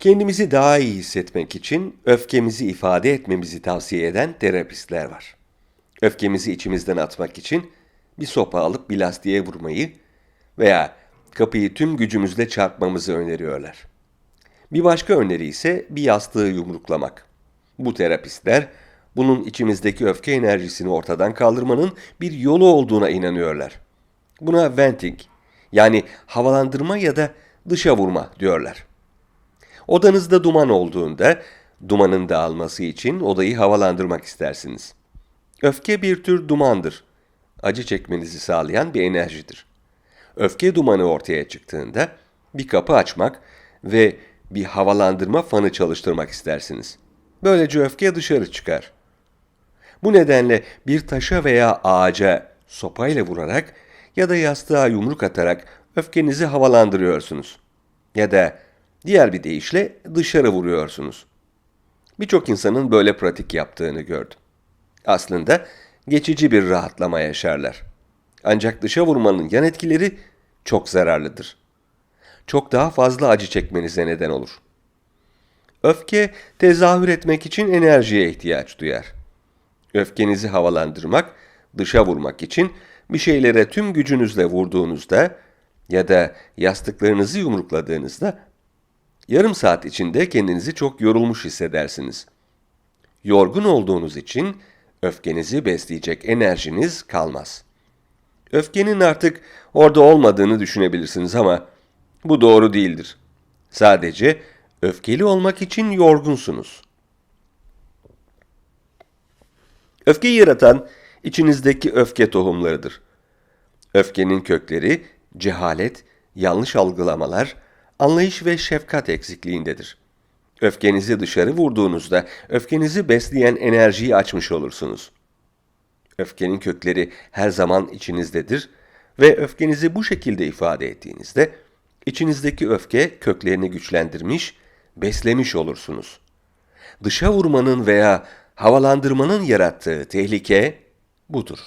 Kendimizi daha iyi hissetmek için öfkemizi ifade etmemizi tavsiye eden terapistler var. Öfkemizi içimizden atmak için bir sopa alıp bir lastiğe vurmayı veya kapıyı tüm gücümüzle çarpmamızı öneriyorlar. Bir başka öneri ise bir yastığı yumruklamak. Bu terapistler bunun içimizdeki öfke enerjisini ortadan kaldırmanın bir yolu olduğuna inanıyorlar. Buna venting yani havalandırma ya da dışa vurma diyorlar. Odanızda duman olduğunda dumanın dağılması için odayı havalandırmak istersiniz. Öfke bir tür dumandır. Acı çekmenizi sağlayan bir enerjidir. Öfke dumanı ortaya çıktığında bir kapı açmak ve bir havalandırma fanı çalıştırmak istersiniz. Böylece öfke dışarı çıkar. Bu nedenle bir taşa veya ağaca sopayla vurarak ya da yastığa yumruk atarak öfkenizi havalandırıyorsunuz. Ya da diğer bir deyişle dışarı vuruyorsunuz. Birçok insanın böyle pratik yaptığını gördüm. Aslında geçici bir rahatlama yaşarlar. Ancak dışa vurmanın yan etkileri çok zararlıdır. Çok daha fazla acı çekmenize neden olur. Öfke tezahür etmek için enerjiye ihtiyaç duyar. Öfkenizi havalandırmak, dışa vurmak için bir şeylere tüm gücünüzle vurduğunuzda ya da yastıklarınızı yumrukladığınızda yarım saat içinde kendinizi çok yorulmuş hissedersiniz. Yorgun olduğunuz için öfkenizi besleyecek enerjiniz kalmaz. Öfkenin artık orada olmadığını düşünebilirsiniz ama bu doğru değildir. Sadece öfkeli olmak için yorgunsunuz. Öfkeyi yaratan içinizdeki öfke tohumlarıdır. Öfkenin kökleri cehalet, yanlış algılamalar, anlayış ve şefkat eksikliğindedir. Öfkenizi dışarı vurduğunuzda öfkenizi besleyen enerjiyi açmış olursunuz. Öfkenin kökleri her zaman içinizdedir ve öfkenizi bu şekilde ifade ettiğinizde içinizdeki öfke köklerini güçlendirmiş, beslemiş olursunuz. Dışa vurmanın veya havalandırmanın yarattığı tehlike budur.